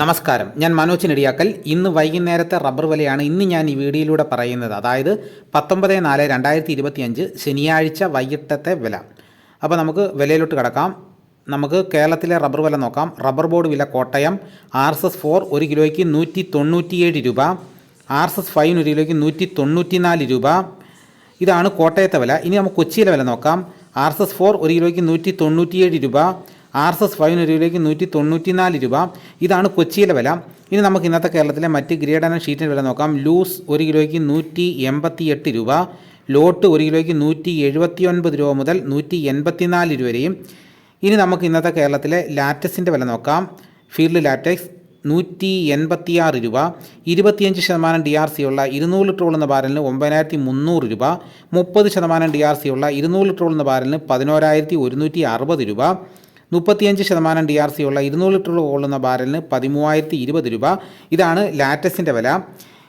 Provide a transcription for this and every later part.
നമസ്കാരം. ഞാൻ മനോജ് നെടിയാക്കൽ. ഇന്ന് വൈകുന്നേരത്തെ റബ്ബർ വിലയാണ് ഇന്ന് ഞാൻ ഈ വീഡിയോയിലൂടെ പറയുന്നത്. അതായത് പത്തൊമ്പത് നാല് രണ്ടായിരത്തി ഇരുപത്തി അഞ്ച് ശനിയാഴ്ച വൈകിട്ടത്തെ വില. അപ്പോൾ നമുക്ക് വിലയിലോട്ട് കിടക്കാം. നമുക്ക് കേരളത്തിലെ റബ്ബർ വില നോക്കാം. റബ്ബർ ബോർഡ് വില Kottayam R S S four ഒരു കിലോയ്ക്ക് നൂറ്റി തൊണ്ണൂറ്റിയേഴ് രൂപ. ആർ എസ് എസ് ഫൈവിന് ഒരു കിലോയ്ക്ക് നൂറ്റി തൊണ്ണൂറ്റി നാല് രൂപ. ഇതാണ് കോട്ടയത്തെ വില. ഇനി നമുക്ക് കൊച്ചിയിലെ വില നോക്കാം. ആർ എസ് എസ് ഫോർ ഒരു കിലോയ്ക്ക് നൂറ്റി തൊണ്ണൂറ്റിയേഴ് രൂപ. ആർ എസ് എസ് ഫൈവിന് കിലോയ്ക്ക് നൂറ്റി തൊണ്ണൂറ്റി നാല് രൂപ. ഇതാണ് കൊച്ചിയിലെ വില. ഇനി നമുക്ക് ഇന്നത്തെ കേരളത്തിലെ മറ്റ് ഗ്രേഡ് ആൻഡ് ഷീറ്റിന്റെ വില നോക്കാം. ലൂസ് ഒരു കിലോയ്ക്ക് നൂറ്റി എൺപത്തി എട്ട് രൂപ. ലോട്ട് ഒരു കിലോയ്ക്ക് നൂറ്റി എഴുപത്തി ഒൻപത് രൂപ മുതൽ നൂറ്റി എൺപത്തി നാല് രൂപ വരെയും. ഇനി നമുക്ക് ഇന്നത്തെ കേരളത്തിലെ ലാറ്റക്സിന്റെ വില നോക്കാം. ഫീൽഡ് ലാറ്റക്സ് നൂറ്റി എൺപത്തിയാറ് രൂപ. ഇരുപത്തിയഞ്ച് ശതമാനം ഡി ആർ സി ഉള്ള ഇരുന്നൂറ് ലിറ്റർ ഉള്ള ബാരലിന് ഒമ്പതിനായിരത്തി മുന്നൂറ് രൂപ. മുപ്പത് ശതമാനം ഡി ആർ സി ഉള്ള ഇരുന്നൂറ് ലിറ്റർ ഉള്ള ബാരലിന് പതിനോരായിരത്തി ഒരുന്നൂറ്റി അറുപത് രൂപ. മുപ്പത്തിയഞ്ച് ശതമാനം ഡി ആർ സി ഉള്ള ഇരുന്നൂറ് ലിറ്റർ കൊള്ളുന്ന ബാരലിന് പതിമൂവായിരത്തി ഇരുപത് രൂപ. ഇതാണ് ലാറ്റസിന്റെ വില.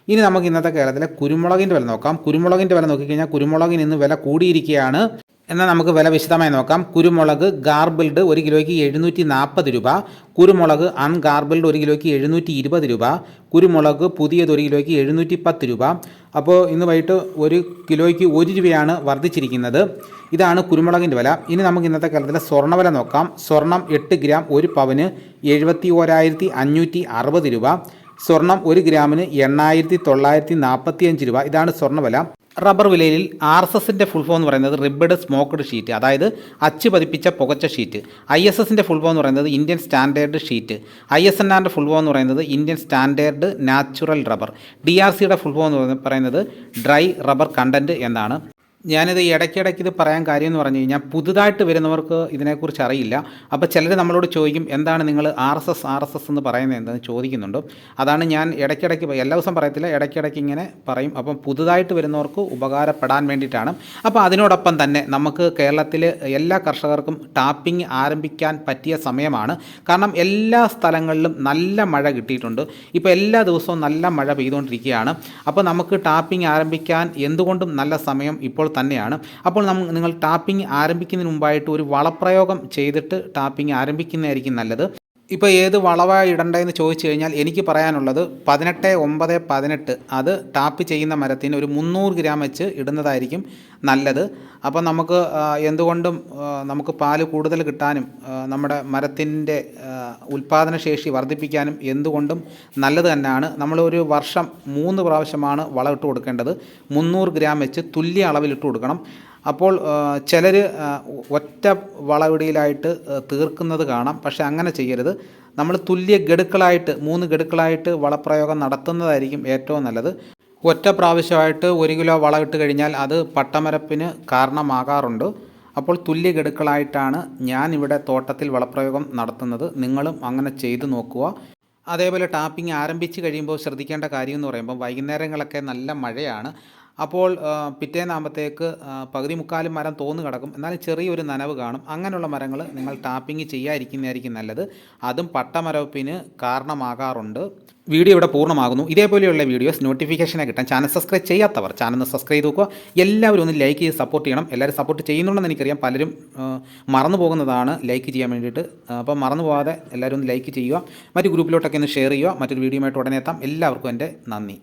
ഇനി നമുക്ക് ഇന്നത്തെ കേരളത്തിലെ കുരുമുളകിന്റെ വില നോക്കാം. കുരുമുളകിന്റെ വില നോക്കിക്കഴിഞ്ഞാൽ കുരുമുളകിന് ഇന്ന് വില കൂടിയിരിക്കുകയാണ്. എന്നാൽ നമുക്ക് വില വിശദമായി നോക്കാം. കുരുമുളക് ഗാർബിൾഡ് ഒരു കിലോയ്ക്ക് എഴുന്നൂറ്റി നാൽപ്പത് രൂപ. കുരുമുളക് അൺഗാർബിൾഡ് ഒരു കിലോയ്ക്ക് എഴുന്നൂറ്റി ഇരുപത് രൂപ. കുരുമുളക് പുതിയത് ഒരു കിലോയ്ക്ക് എഴുന്നൂറ്റി പത്ത് രൂപ. അപ്പോൾ ഇന്ന് വൈകിട്ട് ഒരു കിലോയ്ക്ക് ഒരു രൂപയാണ് വർദ്ധിച്ചിരിക്കുന്നത്. ഇതാണ് കുരുമുളകിന്റെ വില. ഇനി നമുക്ക് ഇന്നത്തെ കാലത്തിലെ സ്വർണവില നോക്കാം. സ്വർണം എട്ട് ഗ്രാം ഒരു പവന് എഴുപത്തി ഓരായിരത്തി അഞ്ഞൂറ്റി അറുപത് രൂപ. സ്വർണം ഒരു ഗ്രാമിന് എണ്ണായിരത്തി തൊള്ളായിരത്തി നാൽപ്പത്തി അഞ്ച് രൂപ. ഇതാണ് സ്വർണവില റബ്ബർ വിലയിൽ ആർ എസ് എസിന്റെ ഫുൾ ഫോം എന്ന് പറയുന്നത് റിബഡ് സ്മോക്ക്ഡ് ഷീറ്റ് അതായത് അച്ച് പതിപ്പിച്ച പുകച്ച ഷീറ്റ് ഐ എസ് എസിന്റെ ഫുൾ ഫോം എന്ന് പറയുന്നത് Indian standard sheet I S N ആറിന്റെ ഫുൾ ഫോം എന്ന് പറയുന്നത് Indian standard natural rubber D R സിയുടെ ഫുൾ ഫോം എന്ന് പറയുന്നത് ഡ്രൈ റബ്ബർ കണ്ടന്റ് എന്നാണ്. ഞാനിത് ഇടയ്ക്കിടയ്ക്ക് ഇത് പറയാൻ കാര്യം എന്ന് പറഞ്ഞു കഴിഞ്ഞാൽ പുതുതായിട്ട് വരുന്നവർക്ക് ഇതിനെക്കുറിച്ച് അറിയില്ല. അപ്പോൾ ചിലർ നമ്മളോട് ചോദിക്കും എന്താണ് നിങ്ങൾ R S S R S S എന്ന് പറയുന്നത് എന്തെന്ന്? ചോദിക്കുന്നുണ്ട്. അതാണ് ഞാൻ ഇടയ്ക്കിടയ്ക്ക് എല്ലാ ദിവസം പറയത്തില്ല ഇടയ്ക്കിടയ്ക്ക് ഇങ്ങനെ പറയും. അപ്പം പുതുതായിട്ട് വരുന്നവർക്ക് ഉപകാരപ്പെടാൻ വേണ്ടിയിട്ടാണ്. അപ്പോൾ അതിനോടൊപ്പം തന്നെ നമുക്ക് കേരളത്തിൽ എല്ലാ കർഷകർക്കും ടാപ്പിംഗ് ആരംഭിക്കാൻ പറ്റിയ സമയമാണ്. കാരണം എല്ലാ സ്ഥലങ്ങളിലും നല്ല മഴ കിട്ടിയിട്ടുണ്ട്. ഇപ്പോൾ എല്ലാ ദിവസവും നല്ല മഴ പെയ്തുകൊണ്ടിരിക്കുകയാണ്. അപ്പോൾ നമുക്ക് ടാപ്പിംഗ് ആരംഭിക്കാൻ എന്തുകൊണ്ടും നല്ല സമയം ഇപ്പോൾ തന്നെയാണ്. അപ്പോൾ നമ്മൾ നിങ്ങൾ ടാപ്പിംഗ് ആരംഭിക്കുന്നതിന് മുമ്പായിട്ട് ഒരു വളപ്രയോഗം ചെയ്തിട്ട് ടാപ്പിംഗ് ആരംഭിക്കുന്നതായിരിക്കും നല്ലത്. ഇപ്പോൾ ഏത് വളവാണ് ഇടേണ്ടതെന്ന് ചോദിച്ചു കഴിഞ്ഞാൽ എനിക്ക് പറയാനുള്ളത് പതിനെട്ട് ഒമ്പത് പതിനെട്ട് അത് ടാപ്പ് ചെയ്യുന്ന മരത്തിന് ഒരു മുന്നൂറ് ഗ്രാം വെച്ച് ഇടുന്നതായിരിക്കും. നല്ലത്. അപ്പം നമുക്ക് എന്തുകൊണ്ടും നമുക്ക് പാൽ കൂടുതൽ കിട്ടാനും നമ്മുടെ മരത്തിന്റെ ഉൽപ്പാദനശേഷി വർദ്ധിപ്പിക്കാനും എന്തുകൊണ്ടും നല്ലത് തന്നെയാണ്. നമ്മളൊരു വർഷം മൂന്ന് പ്രാവശ്യമാണ് വളമിട്ട് കൊടുക്കേണ്ടത്. മുന്നൂറ് ഗ്രാം വെച്ച് തുല്യ അളവിലിട്ട് കൊടുക്കണം. അപ്പോൾ ചിലർ ഒറ്റ വളവിടിയിലായിട്ട് തീർക്കുന്നത് കാണാം. പക്ഷേ അങ്ങനെ ചെയ്യരുത്. നമ്മൾ തുല്യ ഗഡുക്കളായിട്ട് മൂന്ന് ഗഡുക്കളായിട്ട് വളപ്രയോഗം നടത്തുന്നതായിരിക്കും ഏറ്റവും നല്ലത്. ഒറ്റ പ്രാവശ്യമായിട്ട് ഒരു കിലോ വളം ഇട്ട് കഴിഞ്ഞാൽ അത് പട്ടമരപ്പിന് കാരണമാകാറുണ്ട്. അപ്പോൾ തുല്യ ഗഡുക്കളായിട്ടാണ് ഞാൻ ഇവിടെ തോട്ടത്തിൽ വളപ്രയോഗം നടത്തുന്നത്. നിങ്ങളും അങ്ങനെ ചെയ്തു നോക്കുക. അതേപോലെ ടാപ്പിംഗ് ആരംഭിച്ച് കഴിയുമ്പോൾ ശ്രദ്ധിക്കേണ്ട കാര്യം എന്ന് പറയുമ്പോൾ വൈകുന്നേരങ്ങളൊക്കെ നല്ല മഴയാണ്. അപ്പോൾ പിറ്റേന്നാകുമ്പോഴത്തേക്ക് പകുതി മുക്കാലും മരം തോന്നു കിടക്കും. എന്നാലും ചെറിയൊരു നനവ് കാണും. അങ്ങനെയുള്ള മരങ്ങൾ നിങ്ങൾ ടാപ്പിംഗ് ചെയ്യാതിരിക്കുന്നതായിരിക്കും നല്ലത്. അതും പട്ടമരപ്പിന് കാരണമാകാറുണ്ട്. വീഡിയോ ഇവിടെ പൂർണമാകുന്നു. ഇതേപോലെയുള്ള വീഡിയോസ് നോട്ടിഫിക്കേഷനെ കിട്ടാൻ ചാനൽ സബ്സ്ക്രൈബ് ചെയ്യാത്തവർ ചാനൽ ഒന്ന് സബ്സ്ക്രൈബ് നോക്കുക. എല്ലാവരും ഒന്ന് ലൈക്ക് ചെയ്ത് സപ്പോർട്ട് ചെയ്യണം. എല്ലാവരും സപ്പോർട്ട് ചെയ്യുന്നുണ്ടെന്ന് എനിക്കറിയാം. പലരും മറന്നു പോകുന്നതാണ് ലൈക്ക് ചെയ്യാൻ വേണ്ടിയിട്ട്. അപ്പോൾ മറന്നു പോകാതെ എല്ലാവരും ഒന്ന് ലൈക്ക് ചെയ്യുക. മറ്റു ഗ്രൂപ്പിലോട്ടൊക്കെ ഒന്ന് ഷെയർ ചെയ്യുക. മറ്റൊരു വീഡിയോ ആയിട്ട് ഉടനെ എത്താം. എല്ലാവർക്കും എന്റെ നന്ദി.